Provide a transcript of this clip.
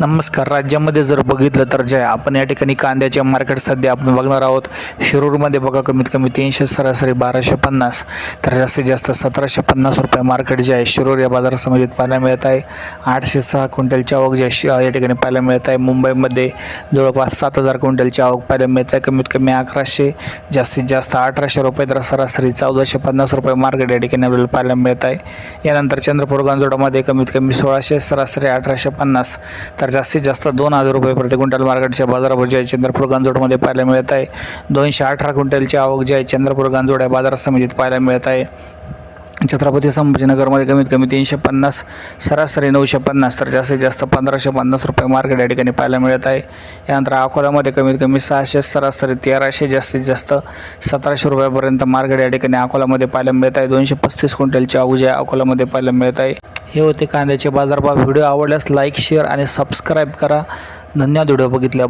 नमस्कार. राज्यामध्ये जर बघितलं तर जे आपण या ठिकाणी कांद्याचे मार्केट सध्या आपण बघणार आहोत शिरूरमध्ये बघा कमीत कमी तीनशे सरासरी बाराशे पन्नास. तर जास्तीत जास्त सतराशे पन्नास रुपये मार्केट जे आहे शिरूर या बाजार समितीत पाहायला मिळत आहे. आठशे सहा क्विंटलची आवक जे आहे या ठिकाणी पाहायला मिळत आहे. मुंबईमध्ये जवळपास सात हजार क्विंटलची आवक पाहायला मिळत आहे. कमीत कमी अकराशे जास्तीत जास्त अठराशे रुपये तर सरासरी चौदाशे पन्नास रुपये मार्केट या ठिकाणी आपल्याला पाहायला मिळत आहे. यानंतर चंद्रपूर गांजोडामध्ये कमीत कमी सोळाशे सरासरी अठराशे पन्नास. तर जास्तीत जास्त दोन हजार रुपये प्रति क्विंटल मार्केटच्या बाजारावर जे आहे चंद्रपूर गांजोडमध्ये पाहायला मिळत आहे. दोनशे अठरा क्विंटलची आवक जी आहे चंद्रपूर गांजोड या बाजार समितीत पाहायला मिळत आहे. छत्रपती संभाजीनगरमध्ये कमीत कमी तीनशे पन्नास सरासरी नऊशे पन्नास तर जास्तीत जास्त पंधराशे पन्नास रुपये मार्केट या ठिकाणी पाहायला मिळत आहे. यानंतर अकोल्यामध्ये कमीत कमी सहाशे सरासरी तेराशे जास्तीत जास्त सतराशे रुपयापर्यंत मार्केट या ठिकाणी अकोल्यामध्ये पाहायला मिळत आहे. दोनशे पस्तीस क्विंटलची आवक आहे अकोल्यामध्ये पाहायला मिळत आहे. हे होते कांद्याचे बाजारभाव. व्हिडिओ आवडल्यास लाईक शेअर आणि सबस्क्राईब करा. धन्यवाद व्हिडिओ बघितल्या